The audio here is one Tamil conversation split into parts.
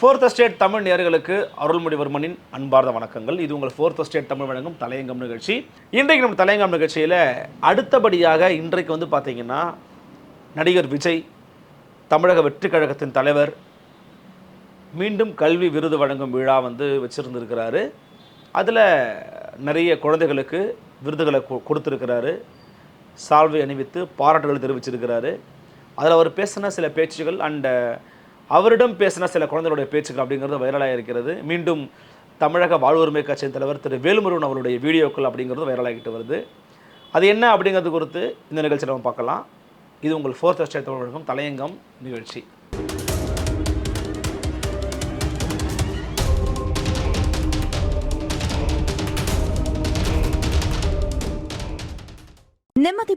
ஃபோர்த் ஸ்டேட் தமிழ் நேர்களுக்கு அருள்மொழிவர்மனின் அன்பார்ந்த வணக்கங்கள். இது உங்கள் ஃபோர்த் ஸ்டேட் தமிழ் வழங்கும் தலையங்கம் நிகழ்ச்சி. இன்றைக்கு நம்ம தலையங்கம் நிகழ்ச்சியில் அடுத்தபடியாக இன்றைக்கு வந்து பார்த்தீங்கன்னா நடிகர் விஜய் தமிழக வெற்றி கழகத்தின் தலைவர் மீண்டும் கல்வி விருது வழங்கும் விழா வந்து வச்சுருந்துருக்கிறாரு. அதில் நிறைய குழந்தைகளுக்கு விருதுகளை கொ- சால்வை அணிவித்து பாராட்டுகள் தெரிவிச்சிருக்கிறாரு. அதில் அவர் பேசின சில பேச்சுகள் அண்ட் அவரிடம் பேசின சில குழந்தைகளுடைய பேச்சுக்கள் அப்படிங்கிறது வைரலாக இருக்கிறது மீண்டும் தமிழக வாழ்வுரிமை கட்சியின் தலைவர் திரு வேலுமுருகன் அவருடைய வீடியோக்கள் அப்படிங்கிறது வைரலாகிட்டு வருது. அது என்ன அப்படிங்கிறது குறித்து இந்த நிகழ்ச்சியில் நம்ம பார்க்கலாம். இது உங்கள் ஃபோர்த் ஸ்டேட் தமிழகம் தலையங்கம் நிகழ்ச்சி.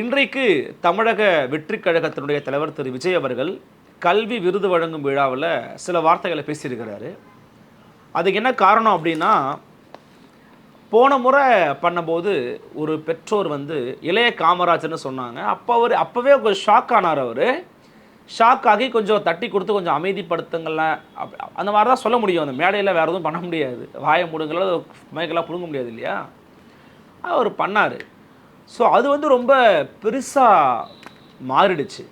இன்றைக்கு தமிழக வெற்றிக் கழகத்தினுடைய தலைவர் திரு. விஜய் அவர்கள் கல்வி விருது வழங்கும் விழாவில் சில வார்த்தைகளை பேசியிருக்கிறாரு. அதுக்கு என்ன காரணம் அப்படின்னா போன முறை பண்ணும்போது ஒரு பெற்றோர் வந்து இளைய காமராஜர்னு சொன்னாங்க. அப்போ அவர் அப்போவே கொஞ்சம் ஷாக் ஆனார் அவர். ஷாக் ஆகி கொஞ்சம் தட்டி கொடுத்து கொஞ்சம் அமைதிப்படுத்துங்களேன் அப் அந்த மாதிரி தான் சொல்ல முடியும். அந்த மேடையில் வேறு எதுவும் பண்ண முடியாது. வாயை முடுங்கள மைக்கெல்லாம் பிடுங்க முடியாது இல்லையா? அவர் பண்ணார். ஸோ அது வந்து ரொம்ப பெருசாக மாறிடுச்சு.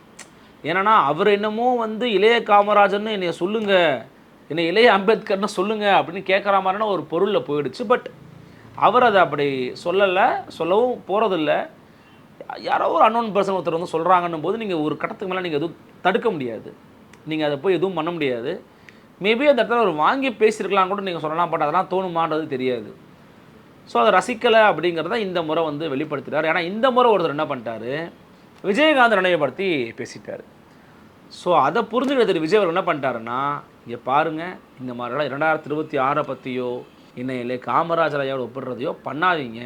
ஏன்னா அவர் என்னமோ வந்து இளைய காமராஜர்னு என்னைய சொல்லுங்கள் என்னை இளைய அம்பேத்கர்னு சொல்லுங்கள் அப்படின்னு கேட்குற மாதிரினா ஒரு பொருளில் போயிடுச்சு. பட் அவர் அதை அப்படி சொல்லலை சொல்லவும் போகிறதில்ல யாரோ ஒரு அன்னோன் பர்சன் ஒருத்தர் வந்து சொல்கிறாங்கன்னும் போது நீங்கள் ஒரு கட்டத்துக்கு மேலே நீங்கள் எதுவும் தடுக்க முடியாது. நீங்கள் அதை போய் எதுவும் பண்ண முடியாது. மேபி அந்த இடத்துல ஒரு வாங்கி பேசியிருக்கலாம் கூட நீங்கள் சொல்லலாம் பட் அதெல்லாம் தோணுமான்றது தெரியாது. ஸோ அதை ரசிக்கலை அப்படிங்கிறத இந்த முறை வந்து வெளிப்படுத்திட்டார். ஏன்னா இந்த முறை ஒருத்தர் என்ன பண்ணிட்டாரு? விஜயகாந்த் நினைவுபடுத்தி பேசிட்டார். ஸோ அதை புரிஞ்சுக்கிற திரு விஜய் அவர் என்ன பண்ணிட்டாருன்னா இங்கே பாருங்கள் இந்த மாதிரிலாம் இரண்டாயிரத்தி இருபத்தி ஆறை பற்றியோ இன்னையிலே காமராஜர் ஐயாவோட ஒப்பிடுறதையோ பண்ணாதீங்க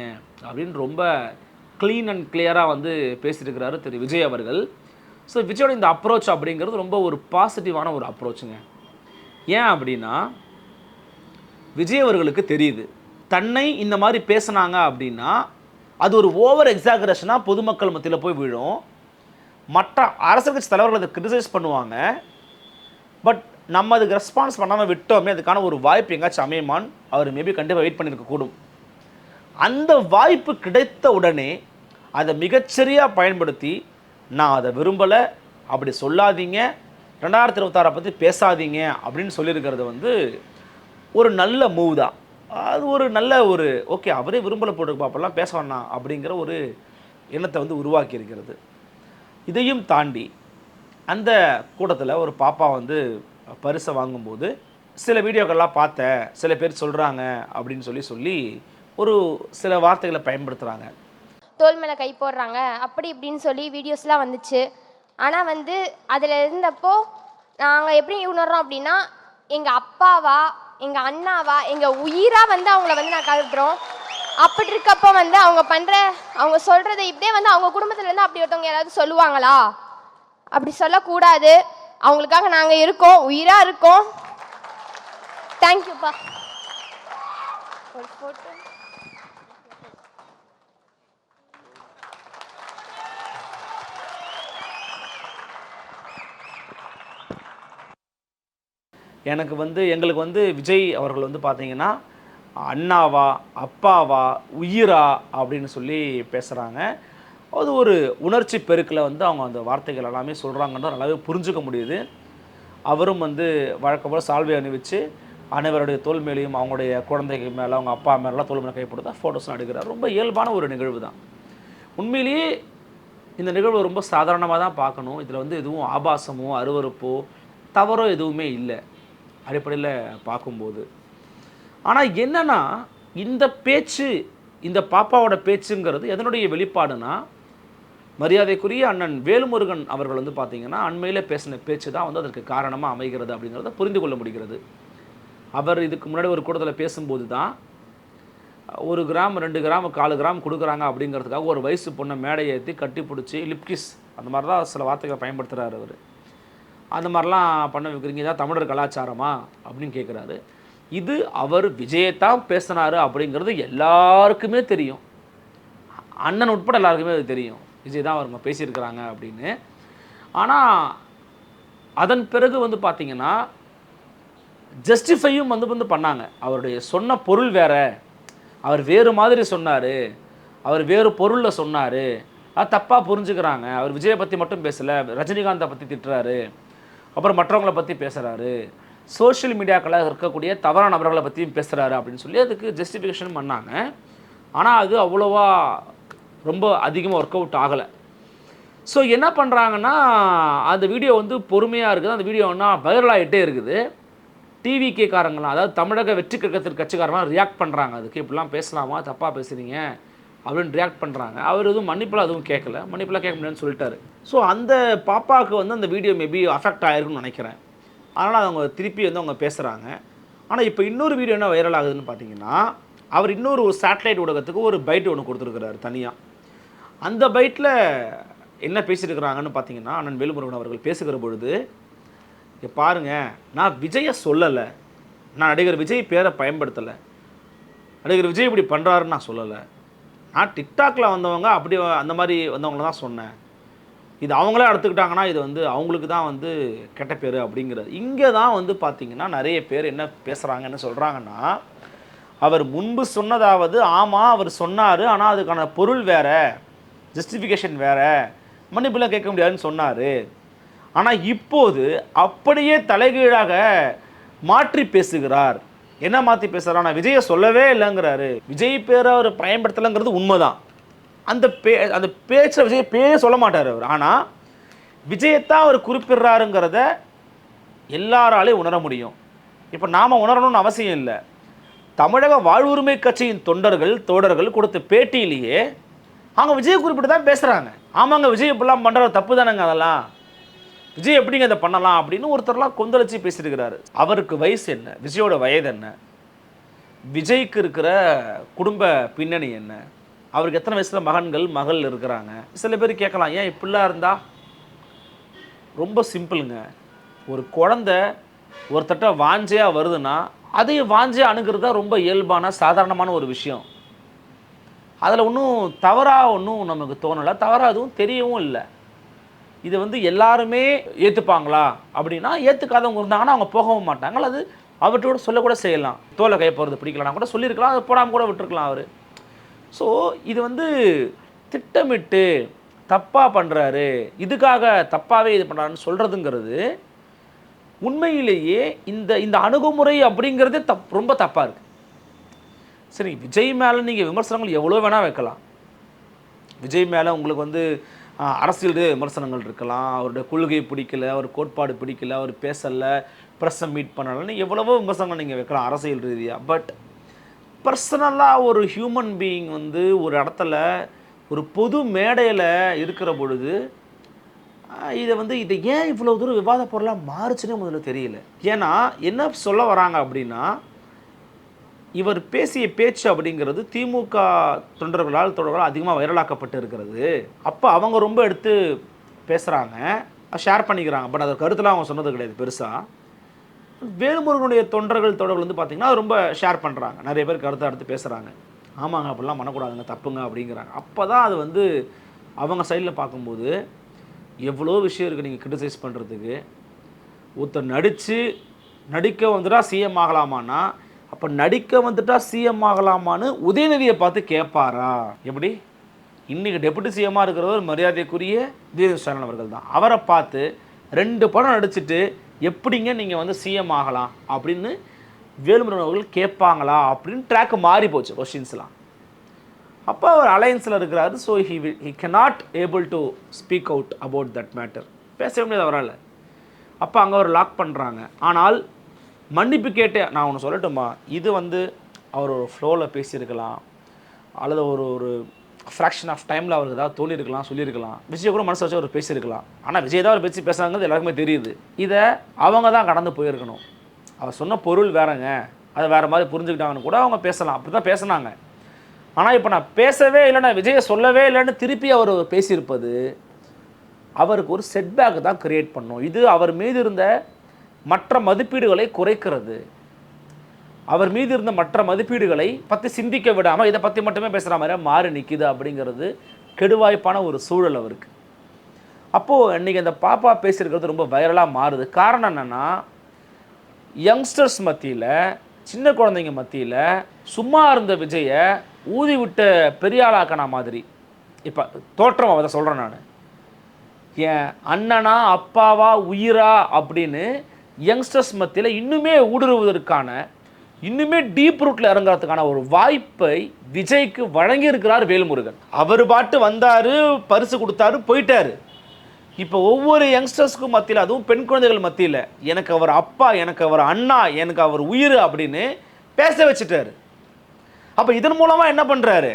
அப்படின்னு ரொம்ப க்ளீன் அண்ட் கிளியராக வந்து பேசியிருக்கிறாரு திரு விஜய் அவர்கள். ஸோ விஜயோட இந்த அப்ரோச் அப்படிங்கிறது ரொம்ப ஒரு பாசிட்டிவான ஒரு அப்ரோச்சுங்க ஏன் அப்படின்னா விஜய் அவர்களுக்கு தெரியுது. தன்னை இந்த மாதிரி பேசுனாங்க அப்படின்னா அது ஒரு ஓவர் எக்ஸாகரேஷனாக பொதுமக்கள் மத்தியில் போய் விழும். மற்ற அரசியல் கட்சி தலைவர்கள் அதை கிரிட்டிசைஸ் பண்ணுவாங்க. பட் நம்ம அதுக்கு ரெஸ்பான்ஸ் பண்ணாமல் விட்டோமே அதுக்கான ஒரு வாய்ப்பு எங்காச்சும் அமையமான் அவர் மேபி கண்டிப்பாக வெயிட் பண்ணியிருக்கக்கூடும் அந்த வாய்ப்பு கிடைத்த உடனே அதை மிகச்சரியாக பயன்படுத்தி நான் அதை விரும்பலை அப்படி சொல்லாதீங்க ரெண்டாயிரத்தி இருபத்தாறை பற்றி பேசாதீங்க அப்படின்னு சொல்லியிருக்கிறது வந்து ஒரு நல்ல மூவ் தான். அது ஒரு நல்ல ஒரு ஓகே அவரே விரும்பலை போட்டு பார்ப்பெல்லாம் பேச வேணாம் அப்படிங்கிற ஒரு எண்ணத்தை வந்து உருவாக்கி இருக்கிறது இதையும் தாண்டி அந்த கூட்டத்தில் ஒரு பாப்பா வந்து பரிசை வாங்கும்போது சில வீடியோக்கள்லாம் பார்த்தேன் சில பேர் சொல்கிறாங்க அப்படின்னு சொல்லி சொல்லி ஒரு சில வார்த்தைகளை பயன்படுத்துகிறாங்க தோல் மேலே கை போடுறாங்க அப்படி இப்படின்னு சொல்லி வீடியோஸ்லாம் வந்துச்சு. ஆனால் வந்து அதில் இருந்தப்போ நாங்கள் எப்படி உணர்றோம் அப்படின்னா எங்கள் அப்பாவா எங்கள் அண்ணாவா எங்கள் உயிராக வந்து அவங்கள வந்து நான் கருதுறோம் அப்படி இருக்கப்போ வந்து அவங்க பண்ணுற அவங்க சொல்கிறத இப்படியே வந்து அவங்க குடும்பத்துலேருந்து அப்படி ஒருத்தவங்க யாராவது சொல்லுவாங்களா? அப்படி சொல்லக்கூடாது. அவங்களுக்காக நாங்கள் இருக்கோம் உயிராக இருக்கோம். தேங்க்யூப்பா ஒரு ஃபோட்டோ எனக்கு வந்து எங்களுக்கு வந்து விஜய் அவர்கள் வந்து பார்த்தீங்கன்னா அண்ணாவா அப்பாவா உயிரா அப்படின்னு சொல்லி பேசுகிறாங்க அது ஒரு உணர்ச்சி பெருக்கில் வந்து அவங்க அந்த வார்த்தைகள் எல்லாமே சொல்கிறாங்கன்னு நல்லாவே புரிஞ்சுக்க முடியுது. அவரும் வந்து வழக்கம் போல் சால்வை அணிவிச்சு அனைவருடைய தோல் மேலேயும் அவங்களுடைய குழந்தைகள் மேலே அவங்க அப்பா மேலாம் தோல் மேலே கைப்படுத்தா ஃபோட்டோஸ்லாம் எடுக்கிறார். ரொம்ப இயல்பான ஒரு நிகழ்வு தான். உண்மையிலேயே இந்த நிகழ்வு ரொம்ப சாதாரணமாக தான் பார்க்கணும். இதில் வந்து எதுவும் ஆபாசமோ அருவருப்போ தவறோ எதுவுமே இல்லை. அடிப்படையில் பார்க்கும்போது. ஆனால் என்னென்னா இந்த பேச்சு இந்த பாப்பாவோட பேச்சுங்கிறது எதனுடைய வெளிப்பாடுனா மரியாதைக்குரிய அண்ணன் வேலுமுருகன் அவர்கள் வந்து பார்த்திங்கன்னா அண்மையில் பேசின பேச்சு தான் வந்து அதற்கு காரணமாக அமைகிறது அப்படிங்கிறத புரிந்து கொள்ள முடிகிறது. அவர் இதுக்கு முன்னாடி ஒரு கூட்டத்தில் பேசும்போது தான் ஒரு கிராம் ரெண்டு கிராம் காலு கிராம் கொடுக்குறாங்க அப்படிங்கிறதுக்காக ஒரு வயசு பொண்ணை மேடை ஏற்றி கட்டி பிடிச்சி லிப்கிஸ் அந்த மாதிரி தான் சில வார்த்தைகளை பயன்படுத்துகிறார் அவர். அந்த மாதிரிலாம் பண்ண வைக்கிறீங்க. இதான் தமிழர் கலாச்சாரமா? அப்படின்னு கேட்குறாரு இது அவர் விஜயத்தான் பேசினாரு அப்படிங்கிறது எல்லாருக்குமே தெரியும். அண்ணன் உட்பட எல்லாருக்குமே அது தெரியும். விஜய் தான் அவங்க பேசியிருக்கிறாங்க அப்படின்னு. ஆனால் அதன் பிறகு வந்து பார்த்தீங்கன்னா ஜஸ்டிஃபையும் வந்து வந்து பண்ணாங்க. அவருடைய சொன்ன பொருள் வேற. அவர் வேறு மாதிரி சொன்னார். அவர் வேறு பொருளில் சொன்னார். அது தப்பாக புரிஞ்சுக்கிறாங்க. அவர் விஜயை பற்றி மட்டும் பேசலை. ரஜினிகாந்தை பற்றி திட்டுறாரு. அப்புறம் மற்றவங்களை பற்றி பேசுகிறாரு சோஷியல் மீடியாக்களாக இருக்கக்கூடிய தவறான நபர்களை பற்றியும் பேசுகிறாரு அப்படின்னு சொல்லி அதுக்கு ஜஸ்டிஃபிகேஷன் பண்ணாங்க. ஆனால் அது அவ்வளோவா ரொம்ப அதிகமாக ஒர்க் அவுட் ஆகலை. ஸோ என்ன பண்ணுறாங்கன்னா அந்த வீடியோ வந்து பொறுமையாக இருக்குது. அந்த வீடியோ ஒன்றா வைரல் ஆகிட்டே இருக்குது. டிவிகே காரங்களாம் அதாவது தமிழக வெற்றி கழகத்திற்கு கட்சிக்காரங்களாம் ரியாக்ட் பண்ணுறாங்க அதுக்கு இப்படிலாம் பேசலாமா? தப்பாக பேசுகிறீங்க அப்படின்னு ரியாக்ட் பண்ணுறாங்க அவர் எதுவும் மன்னிப்பெல்லாம் எதுவும் கேட்கல மன்னிப்பெல்லாம் கேட்க முடியாதுன்னு சொல்லிட்டாரு. ஸோ அந்த பாப்பாவுக்கு வந்து அந்த வீடியோ மேபி அஃபெக்ட் ஆயிருக்குன்னு நினைக்கிறேன். அதனால் அவங்க திருப்பி வந்து அவங்க பேசுகிறாங்க ஆனால் இப்போ இன்னொரு வீடியோ என்ன வைரல் ஆகுதுன்னு பார்த்தீங்கன்னா அவர் இன்னொரு ஒரு சேட்டலைட் ஊடகத்துக்கு ஒரு பைட் ஒன்று கொடுத்துருக்கிறாரு தனியாக அந்த பைட்டில் என்ன பேசியிருக்கிறாங்கன்னு பார்த்தீங்கன்னா அண்ணன் வேலுமுருகன் அவர்கள் பேசுகிற பொழுது இங்க பாருங்க நான் விஜயை சொல்லலை. நான் நடிகர் விஜய் பேரை பயன்படுத்தலை. நடிகர் விஜய் இப்படி பண்ணுறாருன்னு நான் சொல்லலை. நான் டிக்டாக்ல வந்தவங்க அப்படி அந்த மாதிரி வந்தவங்கள தான் சொன்னேன். இது அவங்களே எடுத்துக்கிட்டாங்கன்னா இது வந்து அவங்களுக்கு தான் வந்து கெட்ட பேர் அப்படிங்கிறது. இங்கே தான் வந்து பார்த்தீங்கன்னா நிறைய பேர் என்ன பேசுகிறாங்கன்னு சொல்கிறாங்கன்னா அவர் முன்பு சொன்னதாவது ஆமாம் அவர் சொன்னார் ஆனால் அதுக்கான பொருள் வேறு ஜஸ்டிஃபிகேஷன் வேறு மன்னிப்புலாம் கேட்க முடியாதுன்னு சொன்னார். ஆனால் இப்போது அப்படியே தலைகீழாக மாற்றி பேசுகிறார். என்ன மாற்றி பேசுகிறார் ஆனால் விஜயை சொல்லவே இல்லைங்கிறாரு. விஜய் பேரை அவர் பயன்படுத்தலைங்கிறது உண்மைதான். அந்த பே அந்த பேச்சை விஜய் பேரே சொல்ல மாட்டார் அவர். ஆனால் விஜயத்தான் அவர் குறிப்பிடுறாருங்கிறத எல்லாராலையும் உணர முடியும். இப்போ நாம் உணரணும்னு அவசியம் இல்லை. தமிழக வாழ்வுரிமை கட்சியின் தொண்டர்கள் தோடர்கள் கொடுத்த பேட்டியிலேயே அவங்க விஜய் குறிப்பிட்டு தான் பேசுகிறாங்க ஆமாங்க விஜய் இப்படிலாம் பண்ணுற தப்பு தானேங்க அதெல்லாம். விஜய் எப்படிங்க அதை பண்ணலாம் அப்படின்னு ஒருத்தர்லாம் கொந்தளிச்சு பேசியிருக்கிறாரு. அவருக்கு வயசு என்ன? விஜயோட வயது என்ன? விஜய்க்கு இருக்கிற குடும்ப பின்னணி என்ன? அவருக்கு எத்தனை வயசில் மகன்கள் மகள் இருக்கிறாங்க? சில பேர் கேட்கலாம் ஏன் இப்படிலாம் இருந்தா? ரொம்ப சிம்பிளுங்க. ஒரு குழந்தை ஒருத்தட்ட வாஞ்சையாக வருதுன்னா அதையும் வாஞ்சையாக அணுகிறது தான் ரொம்ப இயல்பான சாதாரணமான ஒரு விஷயம். அதில் ஒன்றும் தவறாக ஒன்றும் நமக்கு தோணலை. தவறாக அதுவும் தெரியவும் இல்லை. இது வந்து எல்லாருமே ஏற்றுப்பாங்களா அப்படின்னா ஏற்றுக்காதவங்க இருந்தாங்கன்னா அவங்க போகவும் மாட்டாங்க. அது அவற்றோட சொல்லக்கூட செய்யலாம். தோலை கையை போகிறது பிடிக்கலனா கூட சொல்லியிருக்கலாம். அது போடாமல் கூட விட்டுருக்கலாம் அவர். ஸோ இது வந்து திட்டமிட்டு தப்பாக பண்ணுறாரு இதுக்காக தப்பாகவே இது பண்ணுறாருன்னு சொல்கிறதுங்கிறது உண்மையிலேயே இந்த இந்த அணுகுமுறை அப்படிங்கிறதே தப் ரொம்ப தப்பாக இருக்குது சரி விஜய் மேலே நீங்கள் விமர்சனங்கள் எவ்வளோ வேணால் வைக்கலாம். விஜய் மேலே உங்களுக்கு வந்து அரசியல் விமர்சனங்கள் இருக்கலாம். அவருடைய கொள்கை பிடிக்கல அவர் கோட்பாடு பிடிக்கல அவர் பேசலை ப்ரெஸ்ஸை மீட் பண்ணலன்னு எவ்வளவோ விமர்சனங்கள் நீங்கள் வைக்கலாம் அரசியல் ரீதியாக பட் பர்சனலாக ஒரு ஹியூமன் பீயிங் வந்து ஒரு இடத்துல ஒரு பொது மேடையில் இருக்கிற பொழுது இதை வந்து இதை ஏன் இவ்வளோ தூரம் விவாத பொருளாக மாறுச்சுன்னே முதல்ல தெரியல. ஏன்னா என்ன சொல்ல வராங்க அப்படின்னா இவர் பேசிய பேச்சு அப்படிங்கிறது திமுக தொண்டர்களால் தொடர்களால் அதிகமாக வைரலாக்கப்பட்டு இருக்கிறது அப்போ அவங்க ரொம்ப எடுத்து பேசுகிறாங்க ஷேர் பண்ணிக்கிறாங்க. பட் அது கருத்தில் அவங்க சொன்னது கிடையாது பெருசாக வேலுமுருகனுடைய தொண்டர்கள் தொடர்கள் வந்து பார்த்திங்கன்னா ரொம்ப ஷேர் பண்ணுறாங்க நிறைய பேர் கருத்தை எடுத்து பேசுகிறாங்க ஆமாங்க அப்படிலாம் பண்ணக்கூடாதுங்க தப்புங்க அப்படிங்கிறாங்க. அப்போ தான் அது வந்து அவங்க சைடில் பார்க்கும்போது எவ்வளோ விஷயம் இருக்குது நீங்கள் கிரிட்டிசைஸ் பண்ணுறதுக்கு ஒருத்தர் நடித்து நடிக்க வந்துட்டா சிஎம் ஆகலாமான்னா அப்போ நடிக்க வந்துட்டா சிஎம் ஆகலாமான்னு உதயநிதியை பார்த்து கேட்பாரா? எப்படி? இன்றைக்கி டெபுட்டி சிஎம்மாக இருக்கிறவர் மரியாதைக்குரிய உதயநிதி ஸ்டாலின் அவர்கள் தான் அவரை பார்த்து ரெண்டு படம் நடிச்சுட்டு எப்படிங்க நீங்கள் வந்து சிஎம் ஆகலாம் அப்படின்னு வேலுமுருகன் அவர்கள் கேட்பாங்களா அப்படின்னு ட்ராக் மாறி போச்சு கொஷின்ஸ்லாம் அப்போ அவர் அலையன்ஸில் இருக்கிறாரு so he he cannot able to speak out about that matter பேசவே முடியாது அவரால். அப்போ அங்கே அவர் லாக் பண்ணுறாங்க ஆனால் மன்னிப்பு கேட்டு நான் ஒன்று சொல்லட்டுமா இது வந்து அவர் ஒரு ஃப்ளோவில் பேசியிருக்கலாம். அல்லது ஒரு ஒரு ஃப்ராக்ஷன் ஆஃப் டைமில் அவருக்கு ஏதாவது தோணியிருக்கலாம் சொல்லியிருக்கலாம். விஜய் கூட மனசு வச்சு அவர் பேசியிருக்கலாம். ஆனால் விஜய் தான் அவர் பேசி பேசுகிறாங்கிறது எல்லாருக்குமே தெரியுது. இதை அவங்க தான் கடந்து போயிருக்கணும். அவர் சொன்ன பொருள் வேறங்க. அதை வேறு மாதிரி புரிஞ்சுக்கிட்டாங்கன்னு கூட அவங்க பேசலாம். அப்படி தான் பேசுனாங்க. ஆனால் இப்போ நான் பேசவே இல்லை நான் விஜயை சொல்லவே இல்லைன்னு திருப்பி அவர் பேசியிருப்பது அவருக்கு ஒரு செட்பேக் தான் க்ரியேட் பண்ணும். இது அவர் மீது இருந்த மற்ற மதிப்பீடுகளை குறைக்கிறது. அவர் மீது இருந்த மற்ற மதிப்பீடுகளை பற்றி சிந்திக்க விடாமல் இதை பற்றி மட்டுமே பேசுகிற மாதிரி மாறி நிற்கிது அப்படிங்கிறது கெடுவாய்ப்பான ஒரு சூழல் அவருக்கு. அப்போது இன்றைக்கி அந்த பாப்பா பேசியிருக்கிறது ரொம்ப வைரலாக மாறுது. காரணம் என்னென்னா யங்ஸ்டர்ஸ் மத்தியில் சின்ன குழந்தைங்க மத்தியில் சும்மா இருந்த விஜயை ஊதி விட்ட பெரிய மாதிரி. இப்போ தோற்றம் அதை சொல்கிறேன் நான். என் அண்ணனா அப்பாவா உயிரா அப்படின்னு யங்ஸ்டர்ஸ் மத்தியில் இன்னுமே ஊடுருவதற்கான இன்னுமே டீப் ரூட்டில் இறங்குறதுக்கான ஒரு வாய்ப்பை விஜய்க்கு வழங்கியிருக்கிறார் வேல்முருகன். அவர் பாட்டு வந்தார் பரிசு கொடுத்தாரு போயிட்டாரு. இப்போ ஒவ்வொரு யங்ஸ்டர்ஸ்க்கும் மத்தியில் அதுவும் பெண் குழந்தைகள் மத்தியில் எனக்கு அவர் அப்பா எனக்கு அவர் அண்ணா எனக்கு அவர் உயிர் அப்படின்னு பேச வச்சுட்டாரு. அப்போ இதன் மூலமாக என்ன பண்ணுறாரு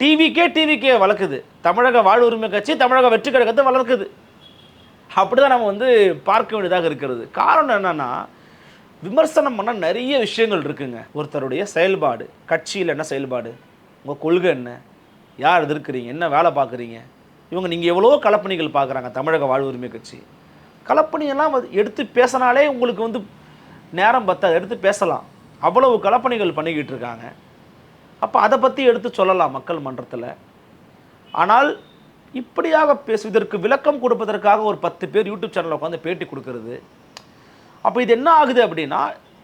டிவிக்கே டிவிக்கே வளர்க்குது. தமிழக வாழ் உரிமை கட்சி தமிழக வெற்றி கழகத்தை வளர்க்குது. அப்படி தான் நம்ம வந்து பார்க்க வேண்டியதாக இருக்கிறது. காரணம் என்னென்னா விமர்சனம் பண்ண நிறைய விஷயங்கள் இருக்குங்க. ஒருத்தருடைய செயல்பாடு கட்சியில் என்ன செயல்பாடு? உங்கள் கொள்கை என்ன? யார் எதிர்க்கிறீங்க? என்ன வேலை பார்க்குறீங்க? இவங்க நீங்கள் எவ்வளோ கலப்பணிகள் பார்க்குறாங்க தமிழக வாழ்வுரிமை கட்சி. கலப்பணியெல்லாம் எடுத்து பேசினாலே உங்களுக்கு வந்து நேரம் பத்தாது எடுத்து பேசலாம். அவ்வளவு கலப்பணிகள் பண்ணிக்கிட்டு இருக்காங்க. அப்போ அதை பற்றி எடுத்து சொல்லலாம் மக்கள் மன்றத்தில். ஆனால் இப்படியாக பேசுவதற்கு விளக்கம் கொடுப்பதற்காக ஒரு பத்து பேர் யூடியூப் சேனலில் உட்காந்து பேட்டி கொடுக்கறது. அப்போ இது என்ன ஆகுது அப்படின்னா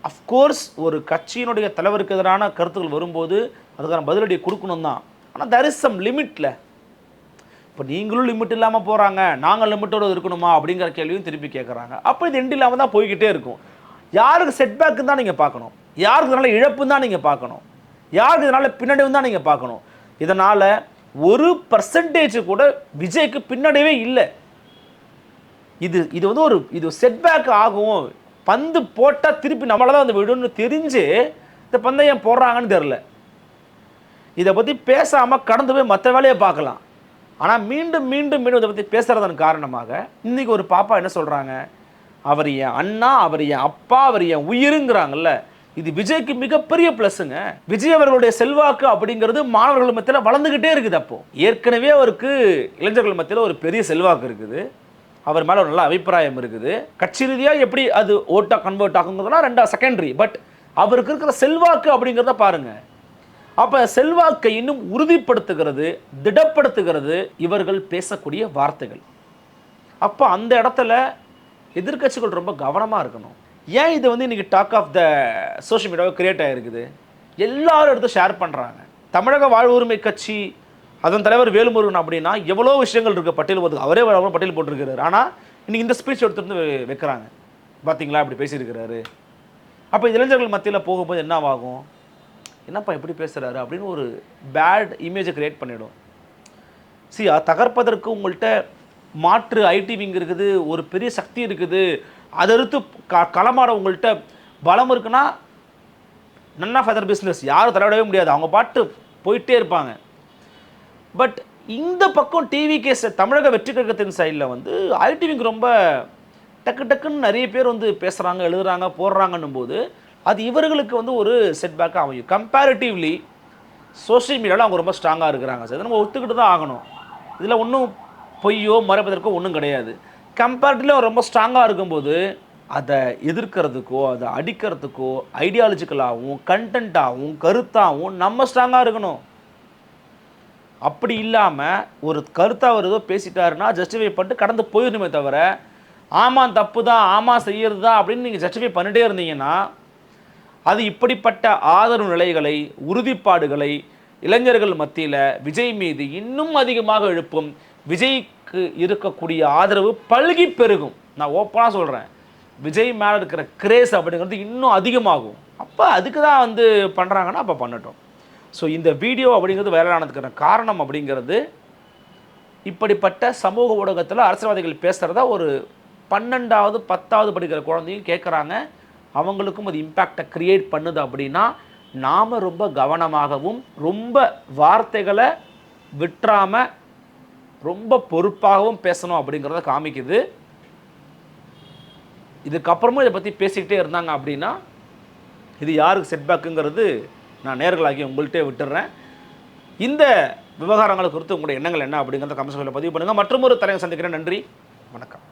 அஃப்கோர்ஸ் ஒரு கட்சியினுடைய தலைவருக்கு எதிரான கருத்துக்கள் வரும்போது அதுக்கான பதிலடி கொடுக்கணும் தான். ஆனால் தர் இஸ் சம் லிமிட்டில் இப்போ நீங்களும் லிமிட் இல்லாமல் போகிறாங்க நாங்கள் லிமிட்டோடு இருக்கணுமா அப்படிங்கிற கேள்வியும் திருப்பி கேட்குறாங்க அப்போ இது எண்டு இல்லாமல் தான் போய்கிட்டே இருக்கும். யாருக்கு செட்பேக்கு தான் நீங்கள் பார்க்கணும்? யாருக்கு இதனால் இழப்புன்னு தான் நீங்கள் பார்க்கணும்? யாருக்கு இதனால் பின்னடைவு தான் நீங்கள் பார்க்கணும்? இதனால் ஒரு பர்சன்டேஜ் கூட விஜய்க்கு பின்னடைவே இல்லை. இது இது வந்து ஒரு இது செட்பேக் ஆகும். பந்து போட்டால் திருப்பி நம்மளால் தான் வந்து விடும்னு தெரிஞ்சு இந்த பந்தை ஏன் போடுறாங்கன்னு தெரில இதை பற்றி பேசாமல் கடந்து போய் மற்ற வேலையை பார்க்கலாம். ஆனால் மீண்டும் மீண்டும் மீண்டும் இதை பற்றி பேசுகிறதன் காரணமாக இன்றைக்கி ஒரு பாப்பா என்ன சொல்கிறாங்க அவர் என் அண்ணா அவர் என் அப்பா அவர் என் உயிருங்கிறாங்கல்ல இது விஜய்க்கு மிகப்பெரிய ப்ளஸ்ஸுங்க விஜய் அவர்களுடைய செல்வாக்கு அப்படிங்கிறது மாணவர்கள் மத்தியில் வளர்ந்துக்கிட்டே இருக்குது அப்போ. ஏற்கனவே அவருக்கு இளைஞர்கள் மத்தியில் ஒரு பெரிய செல்வாக்கு இருக்குது. அவர் மேலே ஒரு நல்ல அபிப்பிராயம் இருக்குது. கட்சி ரீதியாக எப்படி அது ஓட்டாக கன்வெர்ட் ஆகுங்கிறதுலாம் ரெண்டா செகண்டரி பட் அவருக்கு இருக்கிற செல்வாக்கு அப்படிங்கிறத பாருங்க. அப்போ செல்வாக்கை இன்னும் உறுதிப்படுத்துகிறது திடப்படுத்துகிறது இவர்கள் பேசக்கூடிய வார்த்தைகள். அப்போ அந்த இடத்துல எதிர்க்கட்சிகள் ரொம்ப கவனமாக இருக்கணும். ஏன் இது வந்து இன்றைக்கி டாக் ஆஃப் த சோஷியல் மீடியாவை கிரியேட் ஆகிருக்குது எல்லாரும் எடுத்து ஷேர் பண்ணுறாங்க தமிழக வாழ்வுரிமை கட்சி அதன் தலைவர் வேலுமுருகன் அப்படின்னா எவ்வளோ விஷயங்கள் இருக்குது பட்டியல் போட்டு அவரே அவ்வளோ பட்டியல் போட்டிருக்கிறாரு. ஆனால் இன்றைக்கி இந்த ஸ்பீச் எடுத்துருந்து வந்து வைக்கிறாங்க. பார்த்தீங்களா இப்படி பேசியிருக்கிறாரு. அப்போ இளைஞர்கள் மத்தியில் போகும்போது என்னவாகும் என்னப்பா எப்படி பேசுகிறாரு அப்படின்னு ஒரு பேட் இமேஜை க்ரியேட் பண்ணிடும். சி தகர்ப்பதற்கு உங்கள்கிட்ட மாற்று ஐடி விங் இருக்குது ஒரு பெரிய சக்தி இருக்குது. அதை க களமாட உங்கள்கிட்ட பலம் இருக்குன்னா நன் ஆஃப் அதர் பிஸ்னஸ் யாரும் தலையிடவே முடியாது. அவங்க பாட்டு போயிட்டே இருப்பாங்க. பட் இந்த பக்கம் டிவி கேஸ் தமிழக வெற்றி கழகத்தின் சைடில் வந்து ஐடிவிக்கு ரொம்ப டக்கு டக்குன்னு நிறைய பேர் வந்து பேசுகிறாங்க எழுதுறாங்க போடுறாங்கன்னும் போது அது இவர்களுக்கு வந்து ஒரு செட்பேக்காக அமையும். கம்பேரிட்டிவ்லி சோஷியல் மீடியாவில் அவங்க ரொம்ப ஸ்ட்ராங்காக இருக்கிறாங்க. சார் இதை நம்ம ஒத்துக்கிட்டு தான் ஆகணும். இதில் ஒன்றும் பொய்யோ மறைப்பதற்கோ ஒன்றும் கிடையாது. கம்பேரிட்டிவ்லி ரொம்ப ஸ்ட்ராங்காக இருக்கும்போது அதை எதிர்க்கிறதுக்கோ அதை அடிக்கிறதுக்கோ ஐடியாலஜிக்கலாகவும் கண்டென்ட்டாகவும் கருத்தாகவும் நம்ம ஸ்ட்ராங்காக இருக்கணும். அப்படி இல்லாமல் ஒரு கருத்தாக அவர் ஏதோ பேசிட்டாருன்னா ஜஸ்டிஃபை பண்ணிட்டு கடந்து போயிடணுமே தவிர ஆமாம் தப்பு தான் ஆமாம் செய்யறது தான் அப்படின்னு நீங்கள் ஜஸ்டிஃபை பண்ணிட்டே இருந்தீங்கன்னா அது இப்படிப்பட்ட ஆதரவு நிலைகளை உறுதிப்பாடுகளை இளைஞர்கள் மத்தியில் விஜய் மீது இன்னும் அதிகமாக எழுப்பும் விஜய் விஜய்க்கு இருக்கக்கூடிய ஆதரவு பல்கி பெருகும். நான் ஓப்பனாக சொல்கிறேன் விஜய் மேலே இருக்கிற கிரேஸ் அப்படிங்கிறது இன்னும் அதிகமாகும். அப்போ அதுக்கு தான் வந்து பண்ணுறாங்கன்னா அப்போ பண்ணட்டும். ஸோ இந்த வீடியோ அப்படிங்கிறது வைரலானதுக்கான காரணம் அப்படிங்கிறது இப்படிப்பட்ட சமூக ஊடகத்தில் அரசியல்வாதிகள் பேசுகிறத ஒரு பன்னெண்டாவது பத்தாவது படிக்கிற குழந்தையும் கேட்குறாங்க அவங்களுக்கும் அது இம்பேக்டை க்ரியேட் பண்ணுது அப்படின்னா நாம் ரொம்ப கவனமாகவும் ரொம்ப வார்த்தைகளை விட்டுறாமல் ரொம்ப பொறுப்பாகவும் பேசணும் அப்படிங்கிறத காமிக்குது. இதுக்கப்புறமும் இதை பற்றி பேசிக்கிட்டே இருந்தாங்க அப்படின்னா இது யாருக்கு செட்பேக்குங்கிறது நான் நேர்களாகி உங்கள்கிட்டே விட்டுறேன். இந்த விவகாரங்கள் குறித்து உங்களுடைய எண்ணங்கள் என்ன அப்படிங்கிறத கமெண்ட் பதிவு பண்ணுங்கள் மற்றும் ஒரு தலைவர் சந்திக்கிறேன். நன்றி. வணக்கம்.